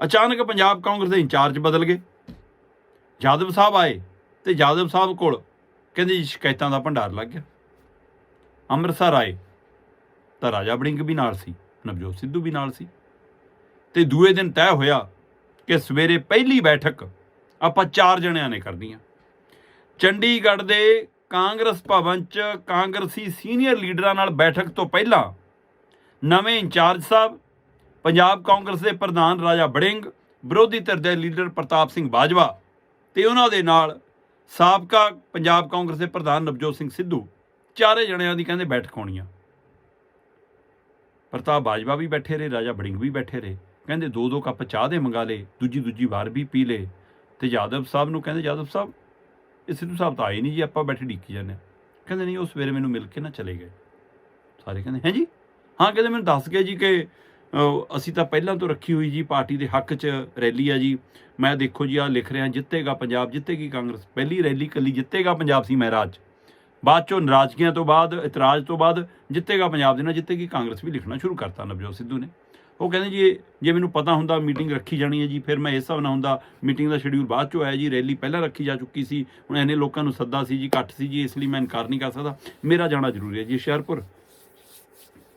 ਅਚਾਨਕ ਪੰਜਾਬ ਕਾਂਗਰਸ ਦੇ ਇੰਚਾਰਜ ਬਦਲ ਗਏ। ਯਾਦਵ ਸਾਹਿਬ ਆਏ ਤੇ ਯਾਦਵ ਸਾਹਿਬ ਕੋਲ ਕਹਿੰਦੇ ਜੀ ਸ਼ਿਕਾਇਤਾਂ ਦਾ ਭੰਡਾਰ ਲੱਗ ਗਿਆ। ਅੰਮ੍ਰਿਤਸਰ ਆਏ ਤਾਂ ਰਾਜਾ ਬੜਿੰਗ ਵੀ ਨਾਲ ਸੀ, ਨਵਜੋਤ ਸਿੱਧੂ ਵੀ ਨਾਲ ਸੀ। ਤੇ ਦੂਏ ਦਿਨ ਤੈਅ ਹੋਇਆ ਕਿ ਸਵੇਰੇ ਪਹਿਲੀ ਬੈਠਕ ਆਪਾਂ ਚਾਰ ਜਣਿਆਂ ਨੇ ਕਰਨੀ ਆ। ਚੰਡੀਗੜ੍ਹ ਦੇ ਕਾਂਗਰਸ ਭਵਨ 'ਚ ਕਾਂਗਰਸੀ ਸੀਨੀਅਰ ਲੀਡਰਾਂ ਨਾਲ ਬੈਠਕ ਤੋਂ ਪਹਿਲਾਂ ਨਵੇਂ ਇੰਚਾਰਜ ਸਾਹਿਬ ਪੰਜਾਬ ਕਾਂਗਰਸ ਦੇ ਪ੍ਰਧਾਨ ਰਾਜਾ ਬੜਿੰਗ ਵਿਰੋਧੀ ਧਿਰ ਦੇ ਲੀਡਰ ਪ੍ਰਤਾਪ ਸਿੰਘ ਬਾਜਵਾ ਤੇ ਉਹਨਾਂ ਦੇ ਨਾਲ ਸਾਬਕਾ ਪੰਜਾਬ ਕਾਂਗਰਸ ਦੇ ਪ੍ਰਧਾਨ ਨਵਜੋਤ ਸਿੰਘ ਸਿੱਧੂ। ਚਾਰੇ ਜਣਿਆਂ ਦੀ ਕਹਿੰਦੇ ਬੈਠਕ ਹੋਣੀ ਆ। ਪ੍ਰਤਾਪ ਬਾਜਵਾ ਵੀ ਬੈਠੇ ਰਹੇ, ਰਾਜਾ ਬੜਿੰਗ ਵੀ ਬੈਠੇ ਰਹੇ। ਕਹਿੰਦੇ ਦੋ ਦੋ ਕੱਪ ਚਾਹ ਦੇ ਮੰਗਾ ਲੇ ਦੂਜੀ ਦੂਜੀ ਵਾਰ ਵੀ ਪੀ ਲੇ ਤੇ ਯਾਦਵ ਸਾਹਿਬ ਨੂੰ ਕਹਿੰਦੇ, ਯਾਦਵ ਸਾਹਿਬ, ਇਹ ਸਿੱਧੂ ਸਾਹਿਬ ਤਾਂ ਆਏ ਨਹੀਂ ਜੀ, ਆਪਾਂ ਬੈਠੇ ਢੀਕੀ ਜਾਂਦੇ ਹਾਂ। ਕਹਿੰਦੇ, ਨਹੀਂ, ਉਹ ਸਵੇਰੇ ਮੈਨੂੰ ਮਿਲ ਕੇ ਨਾ ਚਲੇ ਗਏ। ਸਾਰੇ ਕਹਿੰਦੇ, ਹੈ ਜੀ? ਹਾਂ, ਕਹਿੰਦੇ, ਮੈਨੂੰ ਦੱਸ ਗਏ ਜੀ ਕਿ ਅਸੀਂ ਤਾਂ ਪਹਿਲਾਂ ਤੋਂ ਰੱਖੀ ਹੋਈ ਜੀ ਪਾਰਟੀ ਦੇ ਹੱਕ 'ਚ ਰੈਲੀ ਆ ਜੀ। ਮੈਂ ਦੇਖੋ ਜੀ ਆ ਲਿਖ ਰਿਹਾ, ਜਿੱਤੇਗਾ ਪੰਜਾਬ, ਜਿੱਤੇਗੀ ਕਾਂਗਰਸ। ਪਹਿਲੀ ਰੈਲੀ ਕੱਲੀ ਜਿੱਤੇਗਾ ਪੰਜਾਬ ਸੀ ਮਹਿਰਾਜ ਬਾਅਦ ਚੋਂ ਨਾਰਾਜ਼ਗੀਆਂ ਤੋਂ ਬਾਅਦ, ਇਤਰਾਜ਼ ਤੋਂ ਬਾਅਦ ਜਿੱਤੇਗਾ ਪੰਜਾਬ ਦੇ ਨਾਲ, ਜਿੱਤੇਗੀ ਕਾਂਗਰਸ ਵੀ। ਲਿਖਣਾ ਸ਼ੁਰੂ ਕਰਤਾ ਨਵਜੋਤ ਸਿੱਧੂ ਨੇ। ਉਹ ਕਹਿੰਦੇ ਜੀ, ਜੇ ਮੈਨੂੰ ਪਤਾ ਹੁੰਦਾ ਮੀਟਿੰਗ ਰੱਖੀ ਜਾਣੀ ਹੈ ਜੀ, ਫਿਰ ਮੈਂ ਇਸ ਹਿਸਾਬ ਨਾਲ ਹੁੰਦਾ, ਮੀਟਿੰਗ ਦਾ ਸ਼ਡਿਊਲ ਬਾਅਦ ਚੋਂ ਆਇਆ ਜੀ, ਰੈਲੀ ਪਹਿਲਾਂ ਰੱਖੀ ਜਾ ਚੁੱਕੀ ਸੀ। ਹੁਣ ਐਨੇ ਲੋਕਾਂ ਨੂੰ ਸੱਦਾ ਸੀ ਜੀ, ਇਕੱਠ ਸੀ ਜੀ, ਇਸ ਲਈ ਮੈਂ ਇਨਕਾਰ ਨਹੀਂ ਕਰ ਸਕਦਾ। ਮੇਰਾ ਜਾਣਾ ਜ਼ਰੂਰੀ ਹੈ ਜੀ, ਹੁਸ਼ਿਆਰਪੁਰ।